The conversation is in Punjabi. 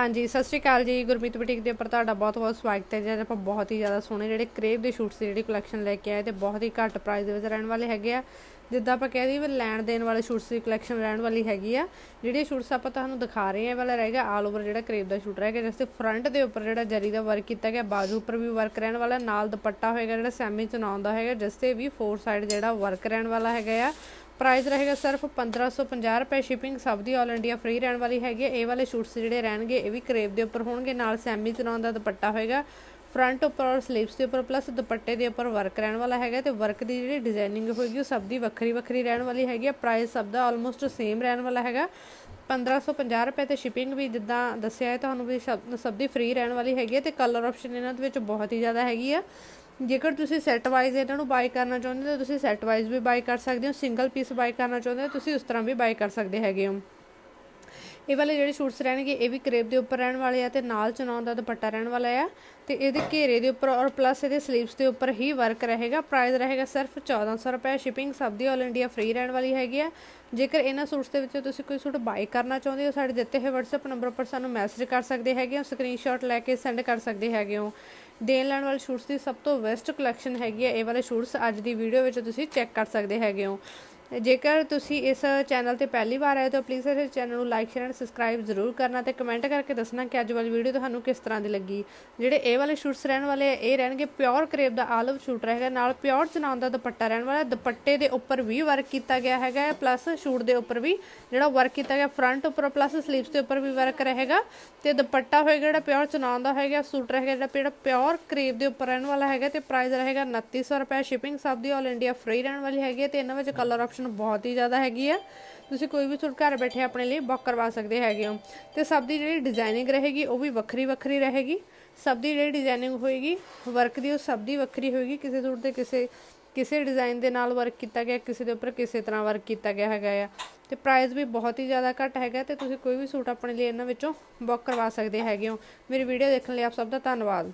ਹਾਂਜੀ, ਸਤਿ ਸ਼੍ਰੀ ਅਕਾਲ ਜੀ। ਗੁਰਮੀਤ ਬੁਟੀਕ ਦੇ ਉੱਪਰ ਤੁਹਾਡਾ ਬਹੁਤ-ਬਹੁਤ ਸਵਾਗਤ ਹੈ। ਜੀ, ਅੱਜ ਆਪਾਂ ਬਹੁਤ ਹੀ ਜ਼ਿਆਦਾ ਸੋਹਣੇ ਜਿਹੜੇ ਕਰੇਵ ਦੇ ਸ਼ੂਟਸ ਦੀ ਜਿਹੜੀ ਕਲੈਕਸ਼ਨ ਲੈ ਕੇ ਆਏ ਤੇ ਬਹੁਤ ਹੀ ਘੱਟ ਪ੍ਰਾਈਸ ਦੇ ਵਿੱਚ ਰਹਿਣ ਵਾਲੇ ਹੈਗੇ ਆ। ਜਿੱਦਾਂ ਆਪਾਂ ਕਹਿ ਦਈਏ ਵੀ ਲੈਣ ਦੇਣ ਵਾਲੇ ਸ਼ੂਟਸ ਦੀ ਕਲੈਕਸ਼ਨ ਰਹਿਣ ਵਾਲੀ ਹੈਗੀ ਆ। ਜਿਹੜੇ ਸ਼ੂਟਸ ਆਪਾਂ ਤੁਹਾਨੂੰ ਦਿਖਾ ਰਹੇ ਆ ਇਹ ਵਾਲਾ ਰਹੇਗਾ ਆਲ ਓਵਰ ਜਿਹੜਾ ਕਰੇਵ ਦਾ ਸ਼ੂਟ ਰਹੇਗਾ ਜਿਸ ਤੇ ਫਰੰਟ ਦੇ ਉੱਪਰ ਜਿਹੜਾ ਜਰੀ ਦਾ ਵਰਕ ਕੀਤਾ ਗਿਆ, ਬਾਜੂ ਉੱਪਰ ਵੀ ਵਰਕ ਰਹਿਣ ਵਾਲਾ, ਨਾਲ ਦੁਪੱਟਾ ਹੋਏਗਾ ਜਿਹੜਾ ਸੈਮੀ ਚਨਾਉਂਦਾ ਹੈਗਾ, ਜਿਸ ਤੇ ਵੀ ਫੋਰ ਸਾਈਡ ਜਿਹੜਾ ਵਰਕ ਰਹਿਣ ਵਾਲਾ ਹੈਗਾ ਆ। ਪ੍ਰਾਈਸ ਰਹੇਗਾ ਸਿਰਫ 1550 ਰੁਪਏ। ਸ਼ਿਪਿੰਗ ਸਭ ਦੀ ਆਲ ਇੰਡੀਆ ਫ੍ਰੀ ਰਹਿਣ ਵਾਲੀ ਹੈਗੀ ਇਹ ਵਾਲੇ ਸ਼ੂਟਸ ਜਿਹੜੇ ਰਹਿਣਗੇ, ਇਹ ਵੀ ਕਰੇਵ ਦੇ ਉੱਪਰ ਹੋਣਗੇ। ਨਾਲ ਸੈਮੀ ਚਨਾਉਣ ਦਾ ਦੁਪੱਟਾ ਹੋਏਗਾ। ਫਰੰਟ ਉੱਪਰ ਔਰ ਸਲੀਵਸ ਦੇ ਉੱਪਰ ਪਲੱਸ ਦੁਪੱਟੇ ਦੇ ਉੱਪਰ ਵਰਕ ਰਹਿਣ ਵਾਲਾ ਹੈਗਾ ਤੇ ਵਰਕ ਦੀ ਜਿਹੜੀ ਡਿਜ਼ਾਈਨਿੰਗ ਹੋਏਗੀ ਉਹ ਸਭ ਦੀ ਵੱਖਰੀ ਵੱਖਰੀ ਰਹਿਣ ਵਾਲੀ ਹੈਗੀ ਆ ਪ੍ਰਾਈਸ ਸਭ ਦਾ ਆਲਮੋਸਟ ਸੇਮ ਰਹਿਣ ਵਾਲਾ ਹੈਗਾ। 1550 ਰੁਪਏ ਤੇ ਸ਼ਿਪਿੰਗ ਵੀ ਜਿੱਦਾਂ ਦੱਸਿਆ ਹੈ, ਤੁਹਾਨੂੰ ਵੀ ਸਭ ਦੀ ਫ੍ਰੀ ਰਹਿਣ ਵਾਲੀ ਹੈਗੀ ਹੈ ਤੇ ਕਲਰ ਆਪਸ਼ਨ ਇਹਨਾਂ ਦੇ ਵਿੱਚ ਬਹੁਤ ਹੀ ਜ਼ਿਆਦਾ ਹੈਗੀ ਆ। ਜੇਕਰ ਤੁਸੀਂ ਸੈੱਟ ਵਾਈਜ਼ ਇਹਨਾਂ ਨੂੰ ਬਾਈ ਕਰਨਾ ਚਾਹੁੰਦੇ ਹੋ, ਤਾਂ ਤੁਸੀਂ ਸੈੱਟ ਵਾਈਜ਼ ਵੀ ਬਾਈ ਕਰ ਸਕਦੇ ਹੋ ਸਿੰਗਲ ਪੀਸ ਬਾਈ ਕਰਨਾ ਚਾਹੁੰਦੇ ਹੋ ਤੁਸੀਂ ਉਸ ਤਰ੍ਹਾਂ ਵੀ ਬਾਈ ਕਰ ਸਕਦੇ ਹੈਗੇ ਹੋ। ਇਹ ਵਾਲੇ ਜਿਹੜੇ ਸ਼ੂਟਸ ਰਹਿਣਗੇ, ਇਹ ਵੀ ਕਰੇਪ ਦੇ ਉੱਪਰ ਰਹਿਣ ਵਾਲੇ ਆ ਤੇ ਨਾਲ ਚਨਾਉਣ ਦਾ ਦੁਪੱਟਾ ਰਹਿਣ ਵਾਲਾ ਆ। ਤੇ ਇਹਦੇ ਘੇਰੇ ਦੇ ਉੱਪਰ ਔਰ ਪਲੱਸ ਇਹਦੇ ਸਲੀਵਸ ਦੇ ਉੱਪਰ ਹੀ ਵਰਕ ਰਹੇਗਾ। ਪ੍ਰਾਈਸ ਰਹੇਗਾ ਸਿਰਫ 1400 ਰੁਪਏ। ਸ਼ਿਪਿੰਗ ਸਭ ਦੀ ਆਲ ਇੰਡੀਆ ਫ੍ਰੀ ਰਹਿਣ ਵਾਲੀ ਹੈਗੀ ਆ। ਜੇਕਰ ਇਹਨਾਂ ਸੂਟਸ ਦੇ ਵਿੱਚੋਂ ਤੁਸੀਂ ਕੋਈ ਸੂਟ ਬਾਈ ਕਰਨਾ ਚਾਹੁੰਦੇ ਹੋ, ਸਾਡੇ ਦਿੱਤੇ ਹੋਏ WhatsApp ਨੰਬਰ ਉੱਪਰ ਸਾਨੂੰ ਮੈਸੇਜ ਕਰ ਸਕਦੇ ਹੈਗੇ ਹੋ ਸਕਰੀਨਸ਼ਾਟ ਲੈ ਕੇ ਸੈਂਡ ਕਰ ਸਕਦੇ ਹੈਗੇ ਹੋ। ਦੇਣ ਲੈਣ ਵਾਲੇ ਸ਼ੂਟਸ ਦੀ ਸਭ ਤੋਂ ਬੈਸਟ ਕਲੈਕਸ਼ਨ ਹੈਗੀ ਹੈ ਇਹ ਵਾਲੇ ਸ਼ੂਟਸ ਅੱਜ ਦੀ ਵੀਡੀਓ ਵਿੱਚ ਤੁਸੀਂ ਚੈੱਕ ਕਰ ਸਕਦੇ ਹੈਗੇ ਹੋ। ਜੇਕਰ ਤੁਸੀਂ ਇਸ ਚੈਨਲ ਤੇ ਪਹਿਲੀ ਵਾਰ ਆਏ ਹੋ ਪਲੀਜ਼ ਇਸ ਚੈਨਲ ਨੂੰ ਲਾਈਕ ਸ਼ੇਅਰ ਐਂਡ ਸਬਸਕ੍ਰਾਈਬ ਜ਼ਰੂਰ ਕਰਨਾ ਤੇ ਕਮੈਂਟ ਕਰਕੇ ਦੱਸਣਾ ਕਿ ਅੱਜ ਵਾਲੀ ਵੀਡੀਓ ਤੁਹਾਨੂੰ ਕਿਸ ਤਰ੍ਹਾਂ ਦੀ ਲੱਗੀ। ਜਿਹੜੇ ਇਹ ਵਾਲੇ ਸ਼ੂਟਸ ਰਹਿਣ ਵਾਲੇ ਇਹ ਰਹਿਣਗੇ ਪਿਓਰ ਕਰੇਪ ਦਾ ਆਲਵ ਸ਼ੂਟ ਰਹੇਗਾ ਨਾਲ ਪਿਓਰ ਚਨਾਉਣ ਦਾ ਦੁਪੱਟਾ ਰਹਿਣ ਵਾਲਾ, ਦੁਪੱਟੇ ਦੇ ਉੱਪਰ ਵੀ ਵਰਕ ਕੀਤਾ ਗਿਆ ਹੈਗਾ ਪਲੱਸ ਸ਼ੂਟ ਦੇ ਉੱਪਰ ਵੀ ਜਿਹੜਾ ਵਰਕ ਕੀਤਾ ਗਿਆ ਫਰੰਟ ਉੱਪਰ ਪਲੱਸ ਸਲੀਵਸ ਦੇ ਉੱਪਰ ਵੀ ਵਰਕ ਰਹੇਗਾ। ਤੇ ਦੁਪੱਟਾ ਹੋਏਗਾ ਜਿਹੜਾ ਪਿਓਰ ਚਨਾਉਣ ਦਾ ਹੋਏਗਾ ਸੂਟ ਰਹੇਗਾ ਜਿਹੜਾ ਜਿਹੜਾ ਪਿਓਰ ਕਰੇਪ ਦੇ ਉੱਪਰ ਰਹਿਣ ਵਾਲਾ ਹੈਗਾ ਤੇ ਪ੍ਰਾਈਸ ਰਹੇਗਾ 2900 ਰੁਪਏ। ਸ਼ਿਪਿੰਗ ਸਭ ਦੀ ਆਲ ਇੰਡੀਆ ਫ੍ਰੀ ਰਹਿਣ ਵਾਲੀ ਹੈਗੀ ਤੇ ਇਹਨਾਂ ਵਿੱਚ ਕਲਰ ਆਪਸ਼ਨ ਬਹੁਤ ਬਹੁਤ ਹੀ ਜ਼ਿਆਦਾ ਹੈਗੀ ਆ। ਤੁਸੀਂ ਕੋਈ ਵੀ ਸੂਟ ਘਰ ਬੈਠੇ ਆਪਣੇ ਲਈ ਬੁੱਕ ਕਰਵਾ ਸਕਦੇ ਹੈਗੇ ਹੋ। ਤੇ ਸਭ ਦੀ ਜਿਹੜੀ ਡਿਜ਼ਾਈਨਿੰਗ ਰਹੇਗੀ, ਉਹ ਵੀ ਵੱਖਰੀ ਵੱਖਰੀ ਰਹੇਗੀ। ਸਭ ਦੀ ਜਿਹੜੀ ਡਿਜ਼ਾਈਨਿੰਗ ਹੋਏਗੀ, ਵਰਕ ਦੀ ਉਹ ਸਭ ਦੀ ਵੱਖਰੀ ਹੋਏਗੀ। ਕਿਸੇ ਸੂਟ ਤੇ ਕਿਸੇ ਕਿਸੇ ਡਿਜ਼ਾਈਨ ਦੇ ਨਾਲ ਵਰਕ ਕੀਤਾ ਗਿਆ, ਕਿਸੇ ਦੇ ਉੱਪਰ ਕਿਸੇ ਤਰ੍ਹਾਂ ਵਰਕ ਕੀਤਾ ਗਿਆ ਹੈਗਾ ਆ। ਤੇ ਪ੍ਰਾਈਸ ਵੀ ਬਹੁਤ ਹੀ ਜ਼ਿਆਦਾ ਘੱਟ ਹੈਗਾ ਤੇ ਤੁਸੀਂ ਕੋਈ ਵੀ ਸੂਟ ਆਪਣੇ ਲਈ ਇਹਨਾਂ ਵਿੱਚੋਂ ਬੁੱਕ ਕਰਵਾ ਸਕਦੇ ਹੈਗੇ ਹੋ। ਮੇਰੀ ਵੀਡੀਓ ਦੇਖਣ ਲਈ ਆਪ ਸਭ ਦਾ ਧੰਨਵਾਦ।